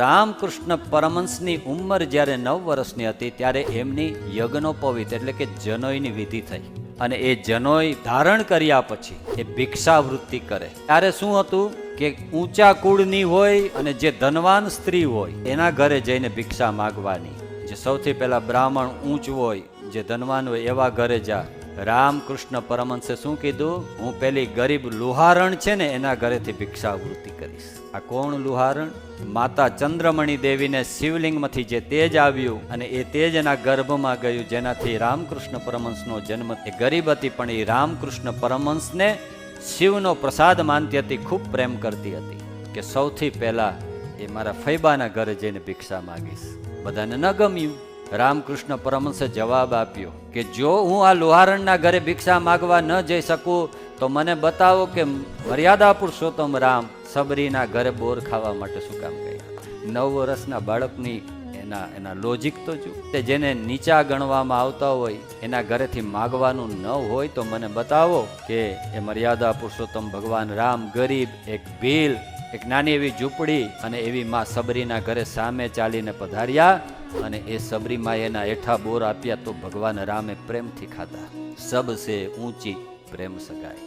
રામકૃષ્ણ પરમહંસની ઉંમર જ્યારે નવ વર્ષની હતી, ત્યારે એમની યજ્ઞોપવિત એટલે કે જનોઈની વિધિ થઈ. અને એ જનોઈ ધારણ કર્યા પછી એ ભિક્ષાવૃત્તિ કરે. ત્યારે શું હતું કે ઊંચા કુળની હોય અને જે ધનવાન સ્ત્રી હોય, એના ઘરે જઈને ભિક્ષા માગવાની. જે સૌથી પહેલા બ્રાહ્મણ ઊંચ હોય, જે ધનવાન હોય એવા ઘરે જા. રામકૃષ્ણ પરમહંસે શું કીધું? હું પેલી ગરીબ લુહારણ છે ને, એના ઘરેથી ભિક્ષાવૃત્તિ કરીશ. આ કોણ લુહારણ? માતા ચંદ્રમણી દેવીને શિવલિંગમાંથી જે તેજ આવ્યું અને એ તેજ એના ગર્ભમાં ગયું, જેનાથી રામકૃષ્ણ પરમહંસનો જન્મ એ ગરીબ હતી, પણ એ રામકૃષ્ણ પરમહંસને શિવનો પ્રસાદ માનતી હતી, ખૂબ પ્રેમ કરતી હતી કે સૌથી પહેલાં એ મારા ફૈબાના ઘરે જઈને ભિક્ષા માગીશ. બધાને ન ગમ્યું. રામકૃષ્ણ પરમહંસે જવાબ આપ્યો કે, જો હું આ લોહારણના ઘરે ભિક્ષા માગવા ન જઈ શકું, તો મને બતાવો કે મર્યાદા પુરુષોત્તમ રામ સબરીના ઘરે બોર ખાવા માટે શું કામ ગયા નવ વર્ષના બાળકની એના એના લોજિક તો જો તે જેને નીચા ગણવામાં આવતા હોય, એના ઘરેથી માગવાનું ન હોય, તો મને બતાવો કે, એ મર્યાદા પુરુષોત્તમ ભગવાન રામ ગરીબ, એક ભીલ, એક નાની એવી ઝૂંપડી અને એવી માં સબરીના ઘરે સામે ચાલીને પધાર્યા અને એ સબરીમાં એના એઠા બોર આપ્યા તો ભગવાન રામે પ્રેમથી ખાધા. સબ સે ઊંચી પ્રેમ સગાઈ.